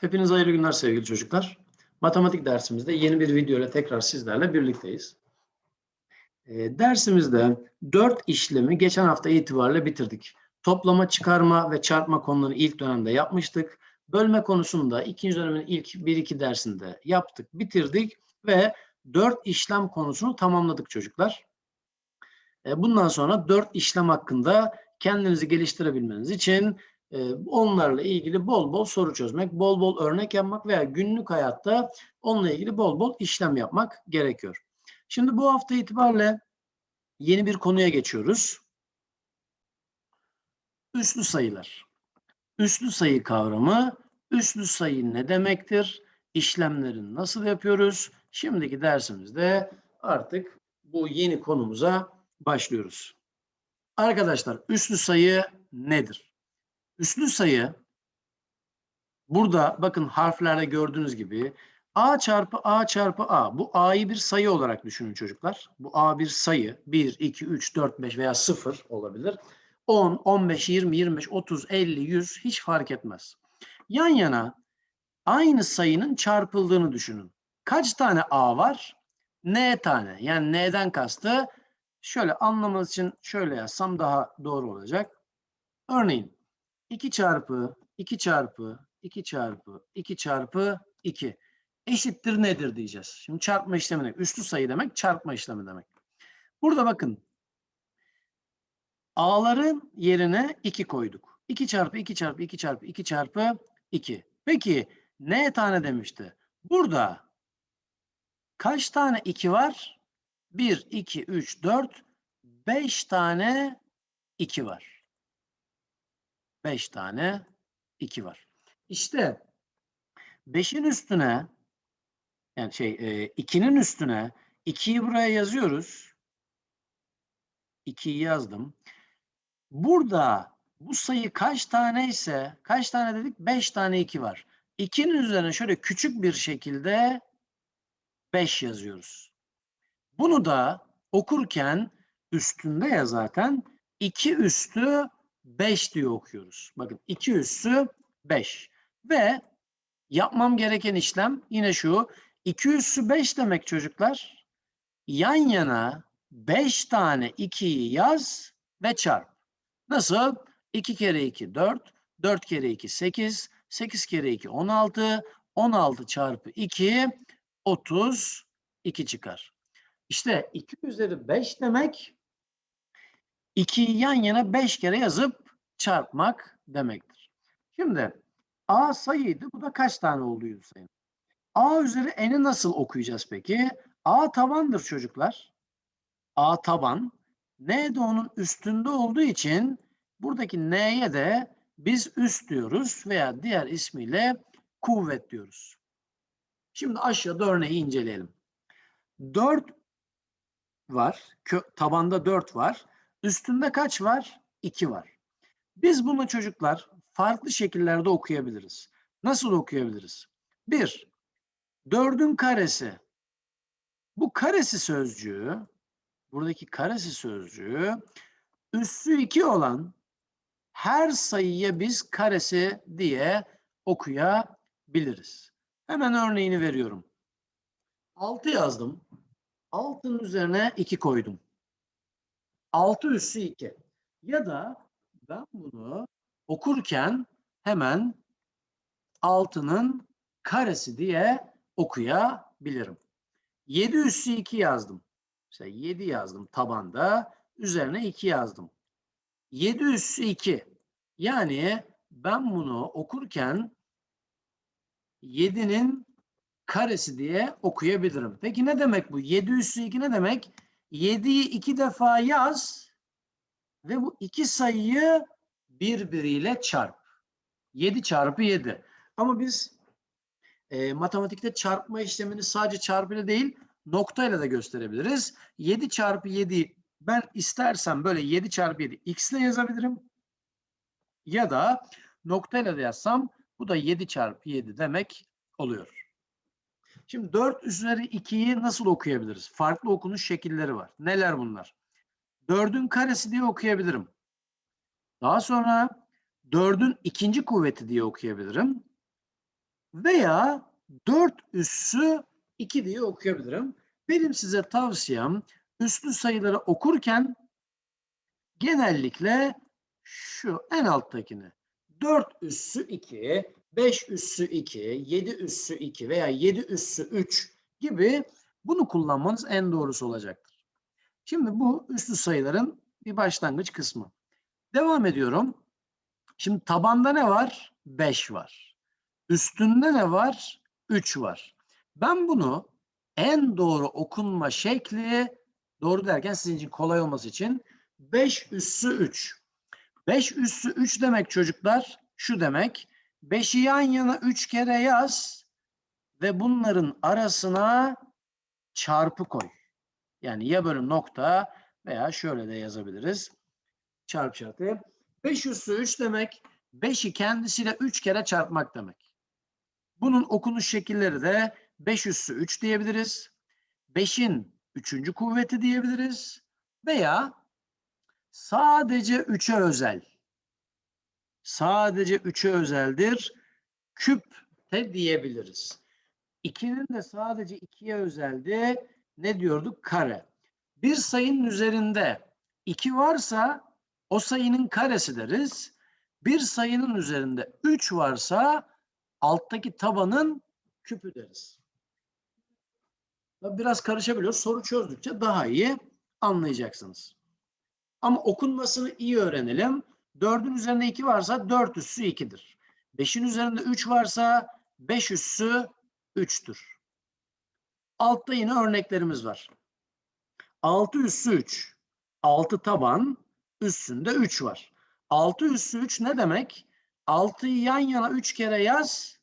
Hepinize hayırlı günler sevgili çocuklar. Matematik dersimizde yeni bir video ile tekrar sizlerle birlikteyiz. Ee, dersimizde 4 işlemi geçen hafta itibariyle bitirdik. Toplama, çıkarma ve çarpma konularını ilk dönemde yapmıştık. Bölme konusunu da ikinci dönemin ilk 1-2 dersinde yaptık, bitirdik ve 4 işlem konusunu tamamladık çocuklar. Ee, bundan sonra 4 işlem hakkında kendinizi geliştirebilmeniz için e, onlarla ilgili bol bol soru çözmek, bol bol örnek yapmak veya günlük hayatta onunla ilgili bol bol işlem yapmak gerekiyor. Şimdi bu hafta itibariyle yeni bir konuya geçiyoruz. Üslü sayılar. Üslü sayı kavramı, üslü sayı ne demektir? İşlemleri nasıl yapıyoruz? Şimdiki dersimizde artık bu yeni konumuza başlıyoruz. Arkadaşlar üslü sayı nedir? Üslü sayı burada bakın harflerle gördüğünüz gibi a çarpı a çarpı a. Bu a'yı bir sayı olarak düşünün çocuklar. Bu a bir sayı. 1, 2, 3, 4, 5 veya 0 olabilir. 10, 15, 20, 25, 30, 50, 100 hiç fark etmez. Yan yana aynı sayının çarpıldığını düşünün. Kaç tane a var? n tane. Yani n'den kastı şöyle anlamanız için şöyle yazsam daha doğru olacak. Örneğin 2 çarpı 2 çarpı 2 çarpı 2 çarpı 2 eşittir nedir diyeceğiz. Şimdi çarpma işlemi demek. Üslü sayı demek çarpma işlemi demek. Burada bakın a'ların yerine 2 koyduk. 2 çarpı 2 çarpı 2 çarpı 2 çarpı 2. Peki ne tane demişti? Burada kaç tane 2 var? 1, 2, 3, 4, 5 tane 2 var. 5 tane 2 var. İşte 5'in üstüne yani şey 2'nin üstüne 2'yi buraya yazıyoruz. 2'yi yazdım. Burada bu sayı kaç tane ise kaç tane dedik? 5 tane 2 var. 2'nin üzerine şöyle küçük bir şekilde 5 yazıyoruz. Bunu da okurken üstünde ya zaten 2 üstü 5 diye okuyoruz. Bakın 2 üssü 5. Ve yapmam gereken işlem yine şu. 2 üssü 5 demek çocuklar. Yan yana 5 tane 2'yi yaz ve çarp. Nasıl? 2 kere 2 4, 4 kere 2 8, 8 kere 2 16, 16 çarpı 2 32 çıkar. İşte 2 üzeri 5 demek 2'yi yan yana 5 kere yazıp çarpmak demektir. Şimdi A sayıydı. Bu da kaç tane olduğu sayın. A üzeri n'i nasıl okuyacağız peki? A tabandır çocuklar. A taban. N de onun üstünde olduğu için buradaki N'ye de biz üst diyoruz veya diğer ismiyle kuvvet diyoruz. Şimdi aşağıda örneği inceleyelim. 4 var. Kö tabanda 4 var. Üstünde kaç var? 2 var. Biz bunu çocuklar farklı şekillerde okuyabiliriz. Nasıl okuyabiliriz? 1. 4'ün karesi. Bu karesi sözcüğü, buradaki karesi sözcüğü üssü 2 olan her sayıya biz karesi diye okuyabiliriz. Hemen örneğini veriyorum. 6 yazdım. 6'nın üzerine 2 koydum. 6 üssü 2. Ya da ben bunu okurken hemen 6'nın karesi diye okuyabilirim. 7 üssü 2 yazdım. Mesela 7 yazdım tabanda. Üzerine 2 yazdım. 7 üssü 2. Yani ben bunu okurken 7'nin karesi diye okuyabilirim. Peki ne demek bu? 7 üssü 2 ne demek? 7'yi 2 defa yaz ve bu iki sayıyı birbiriyle çarp. 7 çarpı 7. Ama biz e, matematikte çarpma işlemini sadece çarpıyla değil noktayla da gösterebiliriz. 7 çarpı 7 ben istersem böyle 7 çarpı 7 x ile yazabilirim. Ya da noktayla da yazsam bu da 7 çarpı 7 demek oluyor. Şimdi 4 üzeri 2'yi nasıl okuyabiliriz? Farklı okunuş şekilleri var. Neler bunlar? 4'ün karesi diye okuyabilirim. Daha sonra 4'ün ikinci kuvveti diye okuyabilirim. veya 4 üssü 2 diye okuyabilirim. Benim size tavsiyem üslü sayıları okurken genellikle şu en alttakini 4 üssü 2, 5 üssü 2, 7 üssü 2 veya 7 üssü 3 gibi bunu kullanmanız en doğrusu olacaktır. Şimdi bu üslü sayıların bir başlangıç kısmı. Devam ediyorum. Şimdi tabanda ne var? 5 var. Üstünde ne var? 3 var. Ben bunu en doğru okunma şekli doğru derken sizin için kolay olması için 5 üssü 3. 5 üssü 3 demek çocuklar şu demek. 5'i yan yana 3 kere yaz ve bunların arasına çarpı koy. Yani ya böyle nokta veya şöyle de yazabiliriz. Çarp şartı. 5 üssü 3 demek 5'i kendisiyle 3 kere çarpmak demek. Bunun okunuş şekilleri de 5 üssü 3 diyebiliriz. 5'in 3. kuvveti diyebiliriz. Veya sadece 3'e özel. Sadece 3'e özeldir. Küp de diyebiliriz. 2'nin de sadece 2'ye özeldi. Ne diyorduk? Kare. Bir sayının üzerinde 2 varsa o sayının karesi deriz. Bir sayının üzerinde 3 varsa alttaki tabanın küpü deriz. Biraz karışabiliyor. Soru çözdükçe daha iyi anlayacaksınız. Ama okunmasını iyi öğrenelim. 4'ün üzerinde 2 varsa 4 üssü 2'dir. 5'in üzerinde 3 varsa 5 üssü 3'tür. Altta yine örneklerimiz var. 6 üssü 3. 6 taban, üstünde 3 var. 6 üssü 3 ne demek? 6'yı yan yana 3 kere yaz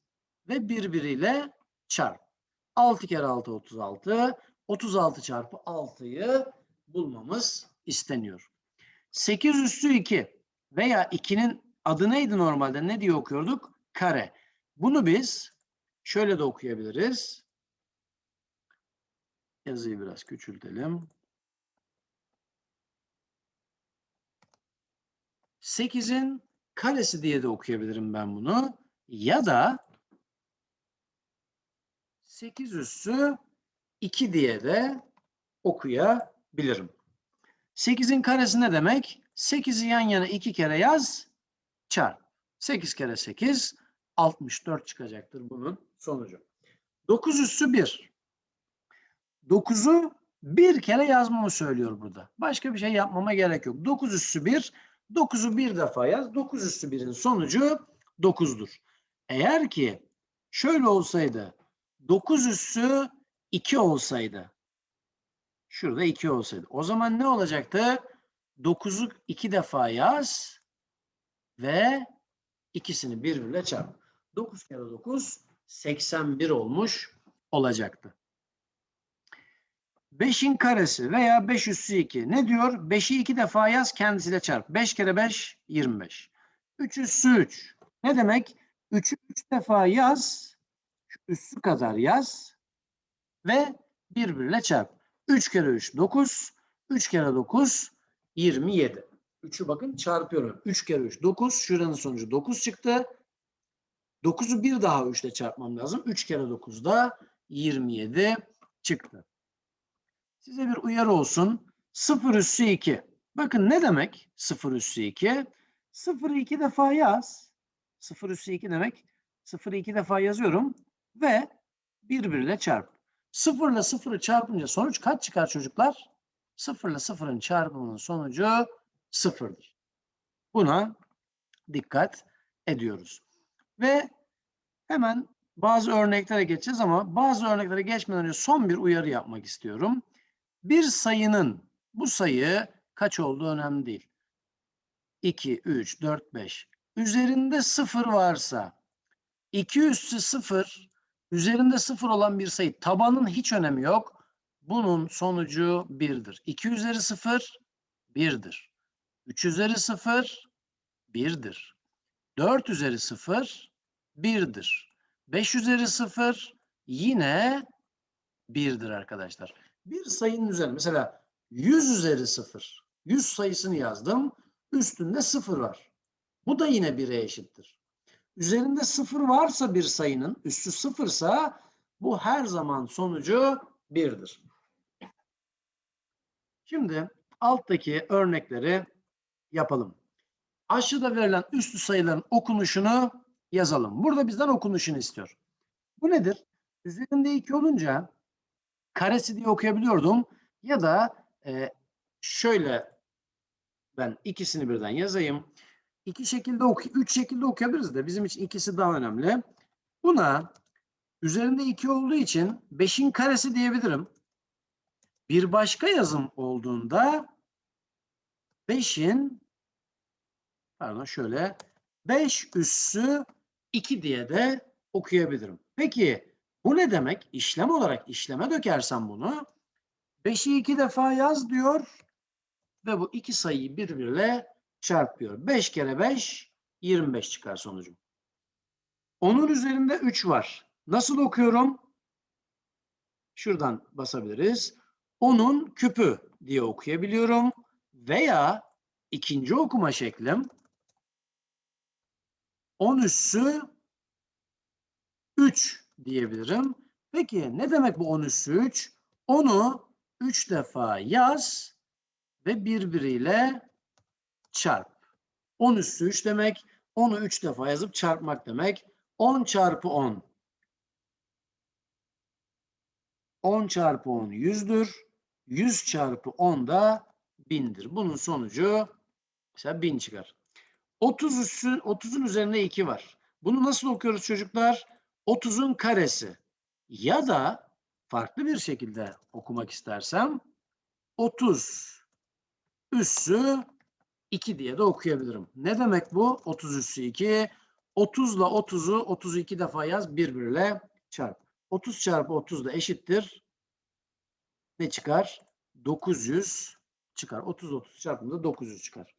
ve birbiriyle çarp. 6 kere 6 36. 36 çarpı 6'yı bulmamız isteniyor. 8 üssü 2 veya 2'nin adı neydi normalde? Ne diye okuyorduk? Kare. Bunu biz şöyle de okuyabiliriz. Yazıyı biraz küçültelim. 8'in karesi diye de okuyabilirim ben bunu. Ya da 8 üssü 2 diye de okuyabilirim. 8'in karesi ne demek? 8'i yan yana 2 kere yaz, çarp. 8 kere 8, 64 çıkacaktır bunun sonucu. 9 üssü 1. 9'u bir kere yazmamı söylüyor burada. Başka bir şey yapmama gerek yok. 9 üssü 1, 9'u bir defa yaz. 9 üssü 1'in sonucu 9'dur. Eğer ki şöyle olsaydı 9 üssü 2 olsaydı şurada 2 olsaydı o zaman ne olacaktı? 9'u 2 defa yaz ve ikisini birbirine çarp. 9 kere 9 81 olmuş olacaktı. 5'in karesi veya 5 üssü 2. Ne diyor? 5'i 2 defa yaz kendisiyle çarp. 5 kere 5 25. 3 üssü 3. Ne demek? 3'ü 3 defa yaz. Üssü kadar yaz. Ve birbirine çarp. 3 kere 3 9. 3 kere 9 27. 3'ü bakın çarpıyorum. 3 kere 3 9. Şuranın sonucu 9 çıktı. 9'u bir daha 3 ile çarpmam lazım. 3 kere 9 da 27 çıktı. Size bir uyarı olsun. 0 üssü 2. Bakın ne demek 0 üssü 2? 0'ı 2 defa yaz. 0 üssü 2 demek. 0'ı 2 defa yazıyorum ve birbiriyle çarp. 0 ile 0'ı çarpınca sonuç kaç çıkar çocuklar? 0 ile 0'ın çarpımının sonucu 0'dır. Buna dikkat ediyoruz. Ve hemen bazı örneklere geçeceğiz ama bazı örneklere geçmeden önce son bir uyarı yapmak istiyorum. Bir sayının bu sayı kaç olduğu önemli değil. 2, 3, 4, 5. Üzerinde 0 varsa 2 üssü 0 üzerinde 0 olan bir sayı tabanın hiç önemi yok. Bunun sonucu 1'dir. 2 üzeri 0 1'dir. 3 üzeri 0 1'dir. 4 üzeri 0 1'dir. 5 üzeri 0 yine 1'dir arkadaşlar. Bir sayının üzerine mesela 100 üzeri 0. 100 sayısını yazdım. Üstünde 0 var. Bu da yine 1'e eşittir. Üzerinde sıfır varsa bir sayının, üssü sıfırsa bu her zaman sonucu birdir. Şimdi alttaki örnekleri yapalım. Aşağıda verilen üslü sayıların okunuşunu yazalım. Burada bizden okunuşunu istiyor. Bu nedir? Üzerinde 2 olunca karesi diye okuyabiliyordum. Ya da e, şöyle ben ikisini birden yazayım. İki şekilde oku, üç şekilde okuyabiliriz de bizim için ikisi daha önemli. Buna üzerinde 2 olduğu için 5'in karesi diyebilirim. Bir başka yazım olduğunda 5'in pardon şöyle 5 üssü 2 diye de okuyabilirim. Peki bu ne demek? İşlem olarak işleme dökersem bunu 5'i 2 defa yaz diyor ve bu iki sayıyı birbiriyle çarpıyor. 5 kere 5 25 çıkar sonucum. Onun üzerinde 3 var. Nasıl okuyorum? Şuradan basabiliriz. Onun küpü diye okuyabiliyorum. Veya ikinci okuma şeklim 10 üssü 3 diyebilirim. Peki ne demek bu 10 üssü 3? Onu 3 defa yaz ve birbiriyle çarp. 10 üssü 3 demek. Onu 3 defa yazıp çarpmak demek. 10 çarpı 10. 10 çarpı 10 100'dür. 100 çarpı 10 da 1000'dir. Bunun sonucu mesela 1000 çıkar. 30 üssü 30'un üzerine 2 var. Bunu nasıl okuyoruz çocuklar? 30'un karesi. Ya da farklı bir şekilde okumak istersem 30 üssü 2 diye de okuyabilirim. Ne demek bu? 30 üssü 2. 30 ile 30'u 32 defa yaz birbiriyle çarp. 30 çarpı 30 da eşittir. Ne çıkar? 900 çıkar. 30 30 çarpımında 900 çıkar.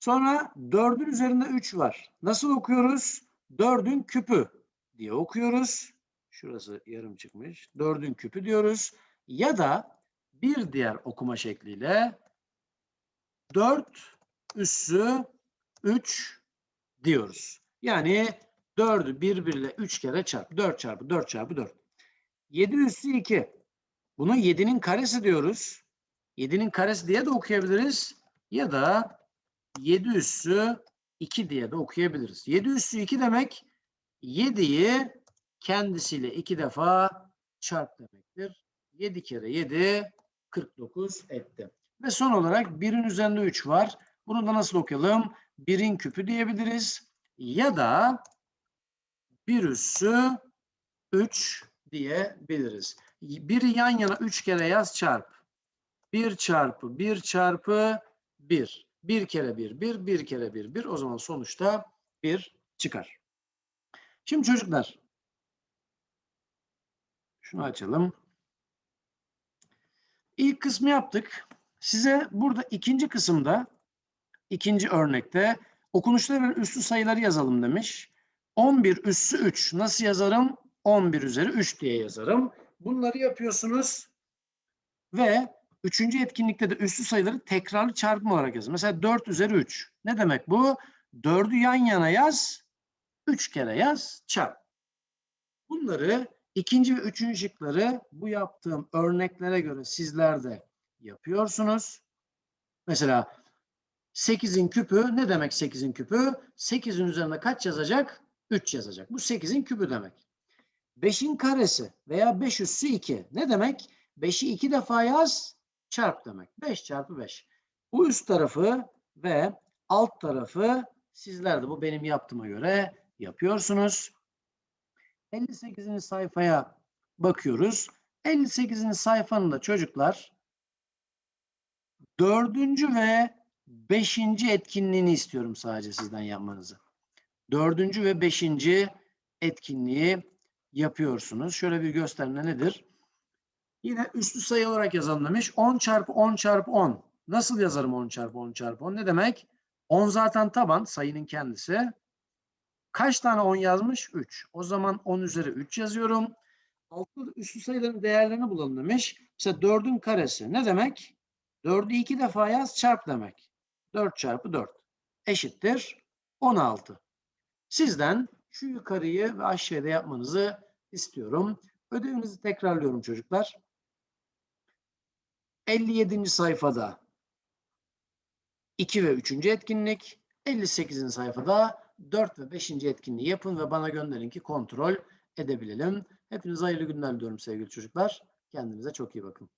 Sonra 4'ün üzerinde 3 var. Nasıl okuyoruz? 4'ün küpü diye okuyoruz. Şurası yarım çıkmış. 4'ün küpü diyoruz. Ya da bir diğer okuma şekliyle 4 üssü 3 diyoruz. Yani 4'ü birbiriyle 3 kere çarp. 4 çarpı 4 çarpı 4. 7 üssü 2. Bunu 7'nin karesi diyoruz. 7'nin karesi diye de okuyabiliriz. Ya da 7 üssü 2 diye de okuyabiliriz. 7 üssü 2 demek 7'yi kendisiyle 2 defa çarp demektir. 7 kere 7 49 etti. Ve son olarak 1'in üzerinde 3 var. Bunu da nasıl okuyalım? 1'in küpü diyebiliriz. Ya da 1 üssü 3 diyebiliriz. Biri yan yana 3 kere yaz çarp. 1 çarpı 1 çarpı 1. 1 kere 1 1, 1 kere 1 1. O zaman sonuçta 1 çıkar. Şimdi çocuklar şunu açalım. İlk kısmı yaptık. Size burada ikinci kısımda, ikinci örnekte okunuşları üssü sayıları yazalım demiş. 11 üssü 3 nasıl yazarım? 11 üzeri 3 diye yazarım. Bunları yapıyorsunuz ve üçüncü etkinlikte de üssü sayıları tekrarlı çarpım olarak yazın. Mesela 4 üzeri 3. Ne demek bu? 4'ü yan yana yaz, 3 kere yaz, çarp. Bunları ikinci ve üçüncü şıkları bu yaptığım örneklere göre sizler de yapıyorsunuz. Mesela 8'in küpü ne demek 8'in küpü? 8'in üzerinde kaç yazacak? 3 yazacak. Bu 8'in küpü demek. 5'in karesi veya 5 üssü 2. Ne demek? 5'i 2 defa yaz, çarp demek. 5 çarpı 5. Bu üst tarafı ve alt tarafı sizler de bu benim yaptığıma göre yapıyorsunuz. 58. sayfaya bakıyoruz. 58. sayfanın da çocuklar dördüncü ve beşinci etkinliğini istiyorum sadece sizden yapmanızı. Dördüncü ve beşinci etkinliği yapıyorsunuz. Şöyle bir gösterme nedir? Yine üslü sayı olarak yazalım demiş. 10 çarpı 10 çarpı 10. Nasıl yazarım 10 çarpı 10 çarpı 10? Ne demek? 10 zaten taban sayının kendisi. Kaç tane 10 yazmış? 3. O zaman 10 üzeri 3 yazıyorum. Altta üslü sayıların değerlerini bulalım demiş. Mesela 4'ün karesi. Ne demek? 4'ü 2 defa yaz çarp demek. 4 çarpı 4 eşittir 16. Sizden şu yukarıyı ve aşağıda yapmanızı istiyorum. Ödevinizi tekrarlıyorum çocuklar. 57. sayfada 2 ve 3. etkinlik, 58. sayfada 4 ve 5. etkinliği yapın ve bana gönderin ki kontrol edebilelim. Hepinize hayırlı günler diliyorum sevgili çocuklar. Kendinize çok iyi bakın.